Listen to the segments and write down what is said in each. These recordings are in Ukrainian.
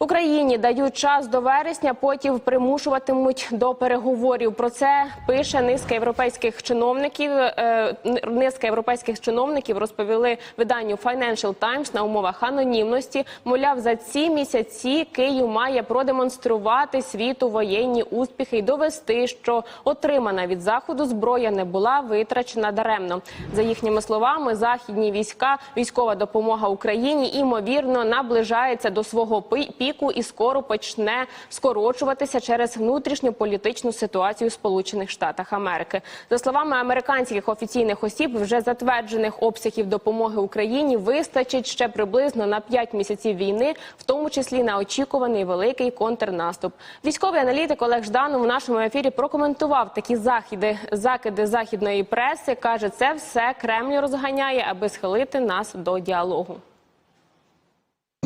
Україні дають час до вересня, потім примушуватимуть до переговорів. Про це пише низка європейських чиновників. Е, Низка європейських чиновників розповіли виданню Financial Times на умовах анонімності. Мовляв, за ці місяці Київ має продемонструвати світу воєнні успіхи і довести, що отримана від заходу зброя не була витрачена даремно. За їхніми словами, західні війська, військова допомога Україні імовірно наближається до свого пи- піку і скоро почне скорочуватися через внутрішню політичну ситуацію в Сполучених Штатах Америки. За словами американських офіційних осіб, вже затверджених обсягів допомоги Україні вистачить ще приблизно на 5 місяців війни, в тому числі на очікуваний великий контрнаступ. Військовий аналітик Олег Жданов у нашому ефірі прокоментував такі західи, закиди західної преси. каже, це все Кремль розганяє, аби схилити нас до діалогу.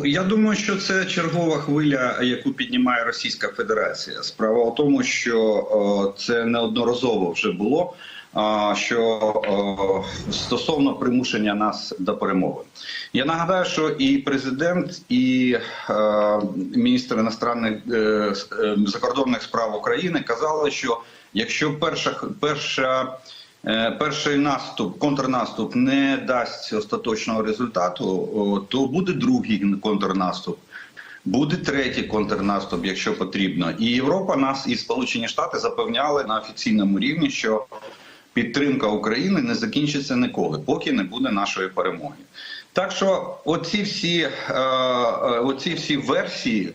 Я думаю, що це чергова хвиля, яку піднімає Російська Федерація. Справа в тому, що це неодноразово вже було. а, Що стосовно примушення нас до перемови, я нагадаю, що і президент, і е, міністр іностранних е, е, закордонних справ України казали, що якщо перша перша Е, Перший наступ, контрнаступ не дасть остаточного результату, то буде другий контрнаступ. Буде третій контрнаступ, якщо потрібно. І Європа нас і Сполучені Штати запевняли на офіційному рівні, що підтримка України не закінчиться ніколи, поки не буде нашої перемоги. Так що, оці всі, е, е, оці всі версії.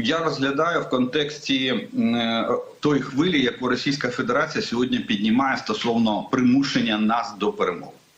Я розглядаю в контексті е, тої хвилі, яку Російська Федерація сьогодні піднімає стосовно примушення нас до перемоги.